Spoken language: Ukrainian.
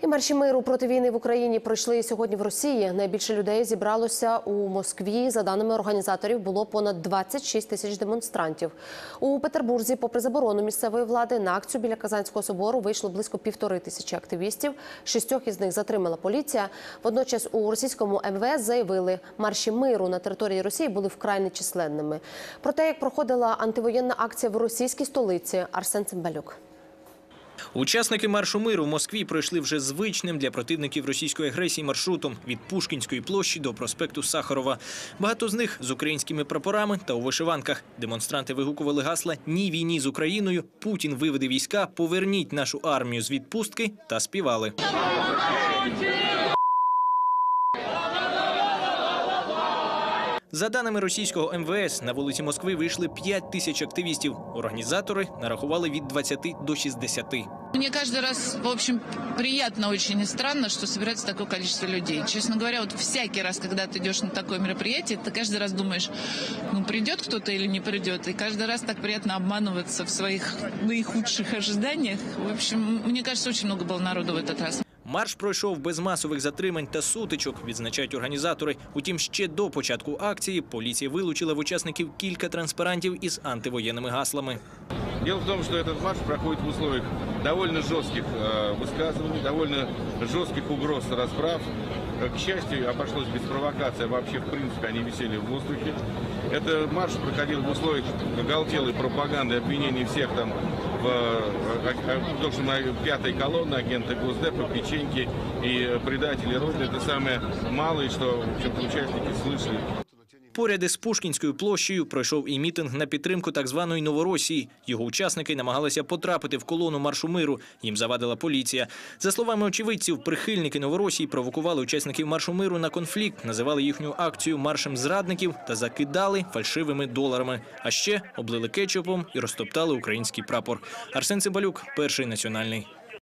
І марші миру проти війни в Україні пройшли сьогодні в Росії. Найбільше людей зібралося у Москві. За даними організаторів, було понад 26 тисяч демонстрантів. У Петербурзі, попри заборону місцевої влади, на акцію біля Казанського собору вийшло близько півтори тисячі активістів. Шістьох із них затримала поліція. Водночас у російському МВС заявили, марші миру на території Росії були вкрай нечисленними. Про те, як проходила антивоєнна акція в російській столиці, Арсен Цимбалюк. Учасники маршу миру в Москві пройшли вже звичним для противників російської агресії маршрутом від Пушкінської площі до проспекту Сахарова. Багато з них з українськими прапорами та у вишиванках. Демонстранти вигукували гасла Ні війні з Україною. Путін виведе війська, поверніть нашу армію з відпустки та співали. За даними російського МВС, на вулиці Москви вийшли 5 тисяч активістів. Організатори нарахували від 20 до 60. Мне каждый раз, в общем, приятно очень и странно, что собирается такое количество людей. Честно говоря, вот всякий раз, когда ты идешь на такое мероприятие, ты каждый раз думаешь, ну, придет кто-то или не придет. И каждый раз так приятно обманываться в своих наихудших ожиданиях. В общем, мне кажется, очень много было народу в этот раз. Марш пройшов без масових затримань та сутичок, відзначають організатори. Утім, ще до початку акції поліція вилучила в учасників кілька транспарантів із антивоєнними гаслами. Дело в том, что этот марш проходит в условиях довольно жестких э, высказываний, довольно жестких угроз расправ. Э, К счастью, обошлось без провокации, а вообще, в принципе, они висели в воздухе. Это марш проходил в условиях оголтелой пропаганды, обвинений всех там в, э, в том, что мы пятой колонны, агенты Госдепа, печеньки и предатели Родины. Это самое малое, что в общем-то, участники слышали. Поряд із Пушкінською площею пройшов і мітинг на підтримку так званої Новоросії. Його учасники намагалися потрапити в колону маршу миру. Їм завадила поліція. За словами очевидців, прихильники Новоросії провокували учасників маршу миру на конфлікт, називали їхню акцію маршем зрадників та закидали фальшивими доларами. А ще облили кетчупом і розтоптали український прапор. Арсен Цимбалюк, перший національний.